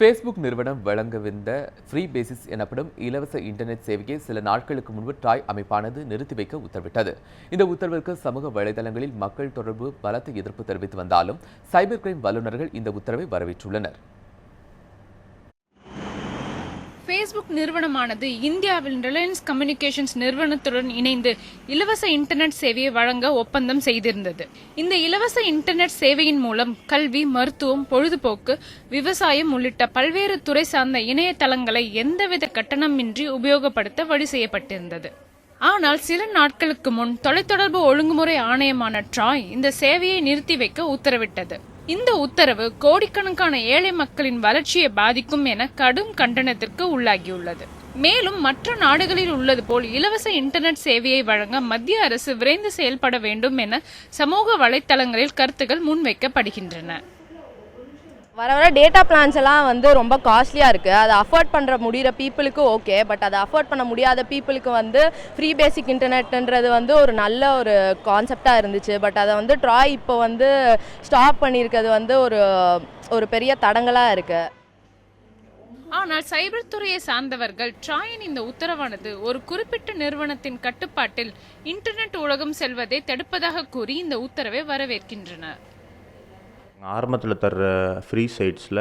Facebook நிறுவனம் வழங்கவிருந்த free basis எனப்படும் இலவச இன்டர்நெட் சேவையை சில நாட்களுக்கு முன்பு ட்ராய் அமைப்பானது நிறுத்தி வைக்க உத்தரவிட்டது. இந்த உத்தரவிற்கு சமூக வலைதளங்களில் மக்கள் தொடர்பு பலத்த எதிர்ப்பு தெரிவித்து வந்தாலும் சைபர் கிரைம் வல்லுநர்கள் இந்த உத்தரவை வரவேற்றுள்ளனர். ஃபேஸ்புக் நிறுவனமானது இந்தியாவில் ரிலையன்ஸ் கம்யூனிகேஷன்ஸ் நிறுவனத்துடன் இணைந்து இலவச இன்டர்நெட் சேவையை வழங்க ஒப்பந்தம் செய்திருந்தது. இந்த இலவச இன்டர்நெட் சேவையின் மூலம் கல்வி மருத்துவம் பொழுதுபோக்கு விவசாயம் உள்ளிட்ட பல்வேறு துறை சார்ந்த இணையதளங்களை எந்தவித கட்டணமின்றி உபயோகப்படுத்த வழி செய்யப்பட்டிருந்தது. ஆனால் சில நாட்களுக்கு முன் தொலைத்தொடர்பு ஒழுங்குமுறை ஆணையமான ட்ராய் இந்த சேவையை நிறுத்தி வைக்க உத்தரவிட்டது. இந்த உத்தரவு கோடிக்கணக்கான ஏழை மக்களின் வளர்ச்சியை பாதிக்கும் என கடும் கண்டனத்திற்கு உள்ளாகியுள்ளது. மேலும் மற்ற நாடுகளில் உள்ளது போல் இலவச இன்டர்நெட் சேவையை வழங்க மத்திய அரசு விரைந்து செயல்பட வேண்டும் என சமூக வலைத்தளங்களில் கருத்துக்கள் முன்வைக்கப்படுகின்றன. வர வர டேட்டா பிளான்ஸ் எல்லாம் வந்து ரொம்ப காஸ்ட்லியாக இருக்குது அதை அஃபோர்ட் பண்ணுற முடிகிற பீப்புளுக்கு ஓகே பட் அதை அஃபோர்ட் பண்ண முடியாத பீப்புளுக்கு வந்து ஃப்ரீ பேசிக் இன்டர்நெட்ன்றது வந்து ஒரு நல்ல ஒரு கான்செப்டாக இருந்துச்சு. பட் அதை வந்து ட்ராய் இப்போ வந்து ஸ்டாப் பண்ணியிருக்கிறது வந்து ஒரு ஒரு பெரிய தடங்கலாக இருக்குது ஆனால் சைபர் துறையை சார்ந்தவர்கள் ட்ராயின் இந்த உத்தரவானது ஒரு குறிப்பிட்ட நிறுவனத்தின் கட்டுப்பாட்டில் இன்டர்நெட் உலகம் செல்வதை தடுப்பதாக கூறி இந்த உத்தரவை வரவேற்கின்றனர். ஆரம்பத்தில் தர்ற ஃப்ரீ சைட்ஸில்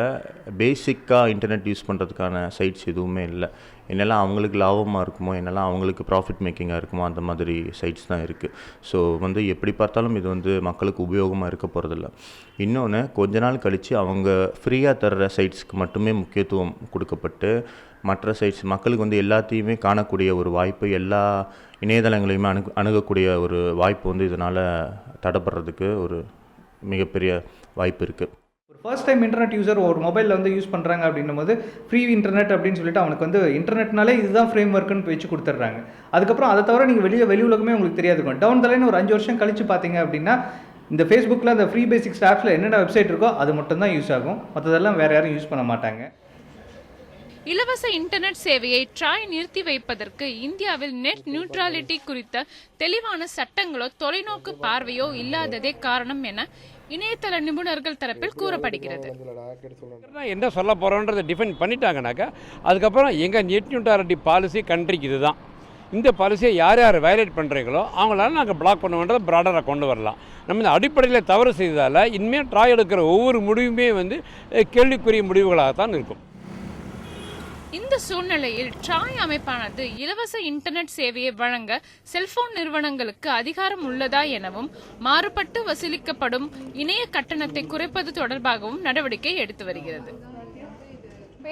பேசிக்காக இன்டர்நெட் யூஸ் பண்ணுறதுக்கான சைட்ஸ் எதுவுமே இல்லை. என்னெல்லாம் அவங்களுக்கு லாபமாக இருக்குமோ என்னெல்லாம் அவங்களுக்கு ப்ராஃபிட் மேக்கிங்காக இருக்குமோ அந்த மாதிரி சைட்ஸ் தான் இருக்குது ஸோ வந்து எப்படி பார்த்தாலும் இது வந்து மக்களுக்கு உபயோகமாக இருக்க போகிறதில்ல இன்னொன்று கொஞ்ச நாள் கழித்து அவங்க ஃப்ரீயாக தர்ற சைட்ஸ்க்கு மட்டுமே முக்கியத்துவம் கொடுக்கப்பட்டு மற்ற சைட்ஸ் மக்களுக்கு வந்து எல்லாத்தையுமே காணக்கூடிய ஒரு வாய்ப்பு எல்லா இணையதளங்களையுமே அணுகு அணுகக்கூடிய ஒரு வாய்ப்பு வந்து இதனால் தடைப்படுறதுக்கு ஒரு மிகப்பெரிய வாய்ப்பு இருக்குது ஒரு ஃபர்ஸ்ட் டைம் இன்டர்நெட் யூசர் ஒரு மொபைலில் வந்து யூஸ் பண்ணுறாங்க அப்படின்னும் போது ஃப்ரீ இன்டர்நெட் அப்படின்னு சொல்லிட்டு அவனுக்கு வந்து இன்டர்நெட்னாலே இதுதான் ஃப்ரேம் ஒர்க்குன்னு வச்சு கொடுத்துட்றாங்க. அதுக்கப்புறம் அதை தவிர நீங்கள் வெளியே வெளி உலகமே உங்களுக்கு தெரியாது. இருக்கும் டவுன் தலைன்னு ஒரு அஞ்சு வருஷம் கழிச்சு பார்த்தீங்க அப்படின்னா இந்த ஃபேஸ்புக்கில் அந்த ஃப்ரீ பேசிக்ஸ் ஆப்ஸில் என்னென்ன வெப்சைட் இருக்கோ அது மட்டும் தான் யூஸ் ஆகும். மற்றதெல்லாம் வேறு யாரும் யூஸ் பண்ண மாட்டாங்க. இலவச இன்டர்நெட் சேவையை ட்ராய் நிறுத்தி வைப்பதற்கு இந்தியாவில் நெட் நியூட்ரலிட்டி குறித்த தெளிவான சட்டங்களோ தொலைநோக்கு பார்வையோ இல்லாததே காரணம் என இணையதள நிபுணர்கள் தரப்பில் கூறப்படுகிறது. என்ன சொல்ல போகிறோன்றதை டிஃபைன் பண்ணிட்டாங்கனாக்கா அதுக்கப்புறம் எங்கள் நெட் நியூட்ராலிட்டி பாலிசி கண்ட்ரிக்கு இதுதான். இந்த பாலிசியை யார் யார் வயலேட் பண்ணுறீங்களோ அவங்களால நாங்கள் பிளாக் பண்ணுவோன்றதை ப்ராடராக கொண்டு வரலாம். நம்ம இந்த அடிப்படையில் தவறு செய்ததால் இனிமேல் ட்ராய் எடுக்கிற ஒவ்வொரு முடிவுமே வந்து கேள்விக்குரிய முடிவுகளாகத்தான் இருக்கும். இந்த சூழ்நிலையில் ட்ராய் அமைப்பானது இலவச இன்டர்நெட் சேவையை வழங்க செல்போன் நிறுவனங்களுக்கு அதிகாரம் உள்ளதா எனவும் மாறுபட்டு வசூலிக்கப்படும் இணைய கட்டணத்தை குறைப்பது தொடர்பாகவும் நடவடிக்கை எடுத்து வருகிறது.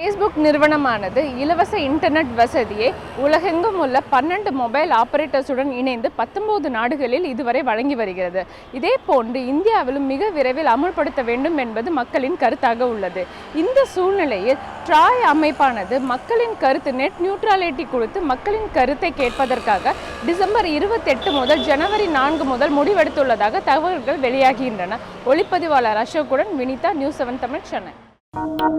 ஃபேஸ்புக் நிறுவனமானது இலவச இன்டர்நெட் வசதியை உலகெங்கும் உள்ள பன்னெண்டு மொபைல் ஆபரேட்டர்ஸுடன் இணைந்து பத்தொன்பது நாடுகளில் இதுவரை வழங்கி வருகிறது. இதே போன்று இந்தியாவிலும் மிக விரைவில் அமுல்படுத்த வேண்டும் என்பது மக்களின் கருத்தாக உள்ளது. இந்த சூழ்நிலையில் ட்ராய் அமைப்பானது மக்களின் கருத்து நெட் நியூட்ரலிட்டி குறித்து மக்களின் கருத்தை கேட்பதற்காக டிசம்பர் இருபத்தெட்டு முதல் ஜனவரி நான்கு முதல் முடிவெடுத்துள்ளதாக தகவல்கள் வெளியாகின்றன. ஒளிப்பதிவாளர் அசோக்குடன் Vinitha news seven Tamil Chennai Thank you.